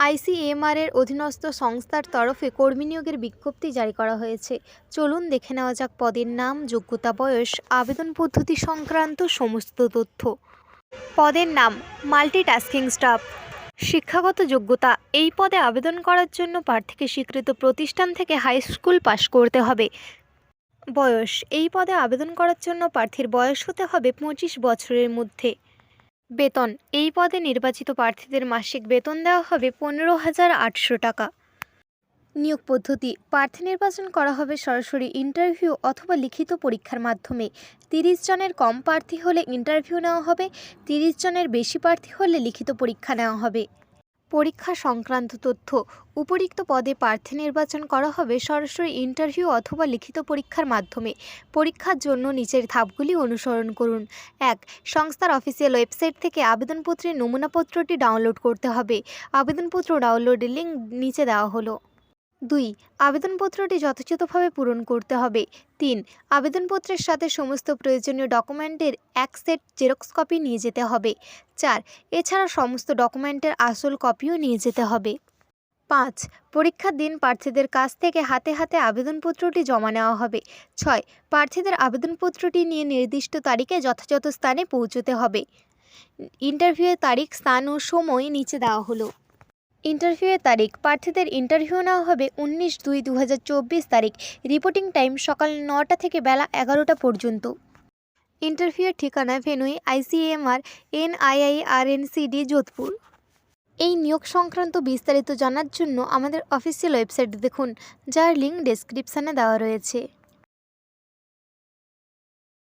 ICMR এর অধীনস্থ সংস্থার তরফে কর্মী নিয়োগের বিজ্ঞপ্তি জারি করা হয়েছে। চলুন দেখে নেওয়া যাক পদের নাম, যোগ্যতা, বয়স, আবেদন পদ্ধতি সংক্রান্ত সমস্ত তথ্য। পদের নাম, মাল্টিটাস্কিং স্টাফ। শিক্ষাগত যোগ্যতা, এই পদে আবেদন করার জন্য প্রার্থীকে স্বীকৃত প্রতিষ্ঠান থেকে হাই স্কুল পাশ করতে হবে। বয়স, এই পদে আবেদন করার জন্য প্রার্থীর বয়স হতে হবে পঁচিশ বছরের মধ্যে। বেতন। এই পদে নির্বাচিত প্রার্থীদের মাসিক বেতন দেওয়া হবে পনেরো হাজার আটশো টাকা। নিয়োগ পদ্ধতি। প্রার্থী নির্বাচন করা হবে সরাসরি ইন্টারভিউ অথবা লিখিত পরীক্ষার মাধ্যমে। তিরিশ জনের কম প্রার্থী হলে ইন্টারভিউ নেওয়া হবে, তিরিশ জনের বেশি প্রার্থী হলে লিখিত পরীক্ষা নেওয়া হবে। পরীক্ষা সংক্রান্ত তথ্য। উপরিক্ত পদে প্রার্থী নির্বাচন করা হবে সরাসরি ইন্টারভিউ অথবা লিখিত পরীক্ষার মাধ্যমে। পরীক্ষার জন্য নিচের ধাপগুলি অনুসরণ করুন। এক, সংস্থার অফিসিয়াল ওয়েবসাইট থেকে আবেদনপত্রের নমুনাপত্রটি ডাউনলোড করতে হবে। আবেদনপত্র ডাউনলোডের লিঙ্ক নিচে দেওয়া হলো। দুই, আবেদনপত্রটি যথাযথভাবে পূরণ করতে হবে। তিন, আবেদনপত্রের সাথে সমস্ত প্রয়োজনীয় ডকুমেন্টের এক সেট জেরক্স কপি নিয়ে যেতে হবে। চার, এছাড়া সমস্ত ডকুমেন্টের আসল কপিও নিয়ে যেতে হবে। পাঁচ, পরীক্ষার দিন প্রার্থীদের কাছ থেকে হাতে হাতে আবেদনপত্রটি জমা নেওয়া হবে। ছয়, প্রার্থীদের আবেদনপত্রটি নিয়ে নির্দিষ্ট তারিখে যথাযথ স্থানে পৌঁছতে হবে। ইন্টারভিউয়ের তারিখ, স্থান ও সময় নিচে দেওয়া হলো। ইন্টারভিউয়ের তারিখ। প্রার্থীদের ইন্টারভিউ নেওয়া হবে উনিশ দুই দু তারিখ। রিপোর্টিং টাইম সকাল নটা থেকে বেলা এগারোটা পর্যন্ত। ইন্টারভিউয়ের ঠিকানা ভেনুই আইসিএমআর এনআইআইআরএনসিডি যোধপুর। এই নিয়োগ সংক্রান্ত বিস্তারিত জানার জন্য আমাদের অফিসিয়াল ওয়েবসাইট দেখুন, যার লিঙ্ক ডেসক্রিপশানে দেওয়া রয়েছে।